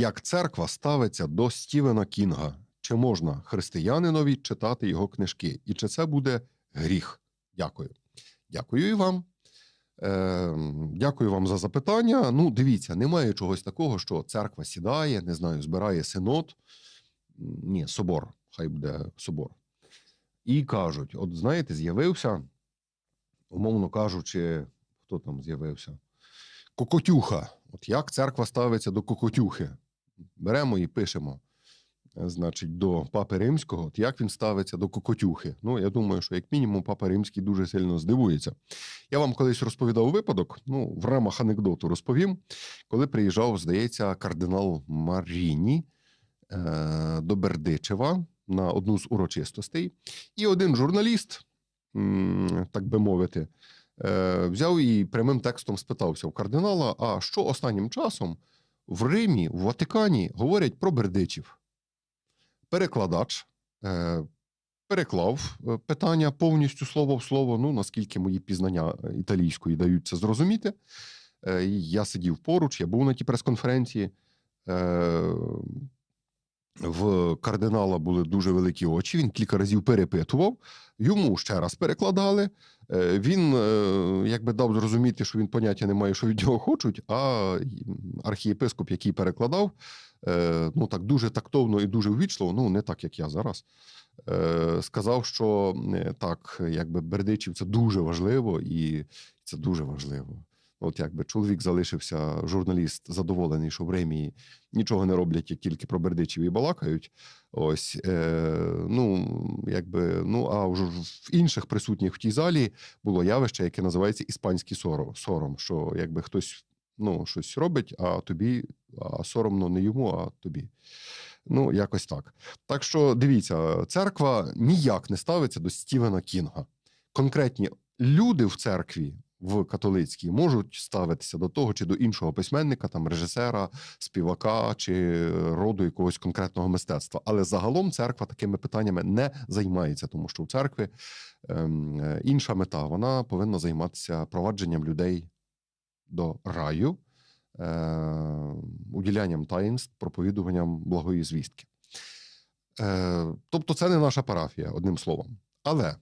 Як церква ставиться до Стівена Кінга? Чи можна християнинові читати його книжки? І чи це буде гріх? Дякую. Дякую і вам. Е, дякую вам за запитання. Ну, дивіться, немає чогось такого, що церква сідає, не знаю, збирає синод. Ні, собор, хай буде собор. І кажуть: от знаєте, з'явився, умовно кажучи, хто там з'явився? Кокотюха. От як церква ставиться до кокотюхи? Беремо і пишемо. е, Значить, до Папи Римського, от як він ставиться до кокотюхи. Ну, я думаю, що як мінімум Папа Римський дуже сильно здивується. Я вам колись розповідав випадок, ну, в рамах анекдоту розповім, коли приїжджав, здається, кардинал Маріні е, до Бердичева на одну з урочистостей. І один журналіст, так би мовити, е, взяв і прямим текстом спитався у кардинала: а що останнім часом в Римі, в Ватикані говорять про бердичів? Перекладач е, переклав е, питання повністю слово в слово. Ну, наскільки мої пізнання е, італійської дають це зрозуміти. Е, Я сидів поруч, я був на тій прес-конференції. Е, В кардинала були дуже великі очі. Він кілька разів перепитував. Йому ще раз перекладали. Е, Він е, якби дав зрозуміти, що він поняття не має, що від нього хочуть. А архієпископ, який перекладав, е, ну так дуже тактовно і дуже ввічливо, ну не так, як я зараз. Сказав, що так, якби Бердичів це дуже важливо, і це дуже важливо. От якби чоловік залишився, журналіст задоволений, що в Римі нічого не роблять, як тільки про Бердичів і балакають. Ось е, ну, якби, ну а вже в інших присутніх в тій залі було явище, яке називається іспанський сором, сором що якби хтось ну, щось робить, а тобі а соромно не йому, а тобі. Ну, якось так. Так що дивіться, церква ніяк не ставиться до Стівена Кінга. Конкретні люди в церкві. В католицькій можуть ставитися до того чи до іншого письменника, там режисера, співака чи роду якогось конкретного мистецтва. Але загалом церква такими питаннями не займається, тому що у церкви ем, е, інша мета вона повинна займатися провадженням людей до раю, е, уділянням таїнств, проповідуванням благої звістки. Е, тобто, це не наша парафія, одним словом. Але е,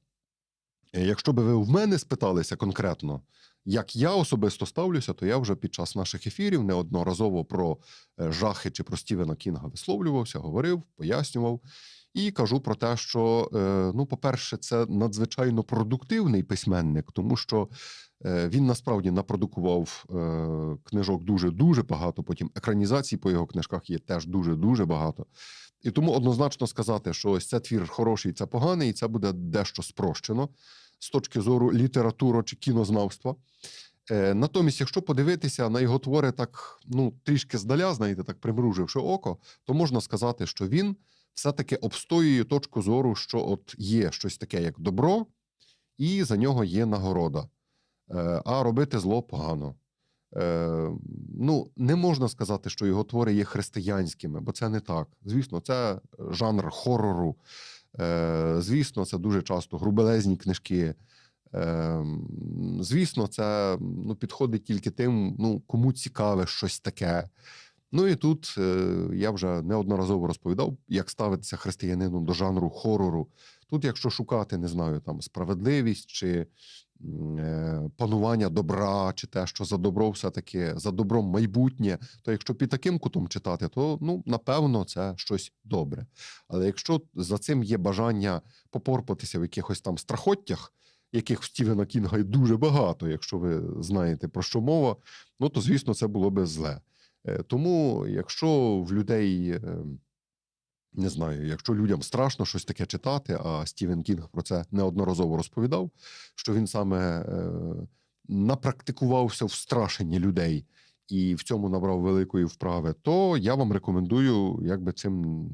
якщо би ви в мене спиталися конкретно, як я особисто ставлюся, то я вже під час наших ефірів неодноразово про е, жахи чи про Стівена Кінга висловлювався, говорив, пояснював. І кажу про те, що, е, ну, по-перше, це надзвичайно продуктивний письменник, тому що е, він насправді напродукував е, книжок дуже дуже багато. Потім екранізацій по його книжках є теж дуже дуже багато. І тому однозначно сказати, що ось це твір хороший, це поганий, і це буде дещо спрощено з точки зору літератури чи кінознавства. Е, Натомість, якщо подивитися на його твори так ну, трішки здаля, знаєте, так примруживши око, то можна сказати, що він все-таки обстоює точку зору, що от є щось таке, як добро, і за нього є нагорода. Е, А робити зло погано. Е, Ну, не можна сказати, що його твори є християнськими, бо це не так. Звісно, це жанр хорору. Е, Звісно, це дуже часто грубелезні книжки. Е, Звісно, це ну, підходить тільки тим, ну, кому цікаве щось таке. Ну і тут е, я вже неодноразово розповідав, як ставитися християнину до жанру хорору. Тут, якщо шукати, не знаю, там справедливість чи е, панування добра, чи те, що за добро все-таки за добром майбутнє, то якщо під таким кутом читати, то ну, напевно це щось добре. Але якщо за цим є бажання попорпатися в якихось там страхоттях, яких в Стівена Кінга дуже багато, якщо ви знаєте про що мова, ну то звісно це було би зле. Е, Тому, якщо в людей е, не знаю, якщо людям страшно щось таке читати, а Стівен Кінг про це неодноразово розповідав, що він саме е, напрактикувався в страшенні людей і в цьому набрав великої вправи, то я вам рекомендую якби цим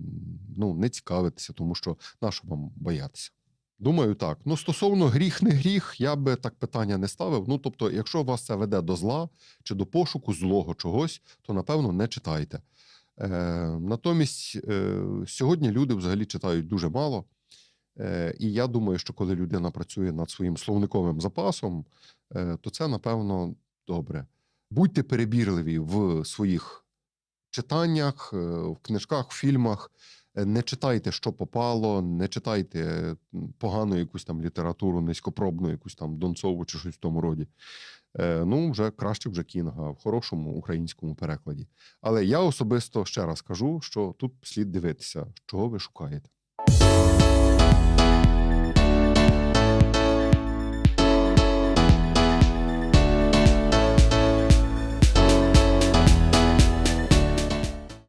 ну, не цікавитися, тому що на вам боятися. Думаю, так. Ну, стосовно гріх, не гріх, я би так питання не ставив. Ну, тобто, якщо вас це веде до зла чи до пошуку злого чогось, то напевно не читайте. Е, натомість е, сьогодні люди взагалі читають дуже мало. Е, і я думаю, що коли людина працює над своїм словниковим запасом, е, то це напевно добре. Будьте перебірливі в своїх читаннях, е, в книжках, в фільмах. Е, Не читайте, що попало, не читайте е, погану якусь там літературу, низькопробну, якусь там Донцову чи щось в тому роді. Е, Ну, вже краще вже Кінга в хорошому українському перекладі. Але я особисто ще раз кажу, що тут слід дивитися, чого ви шукаєте.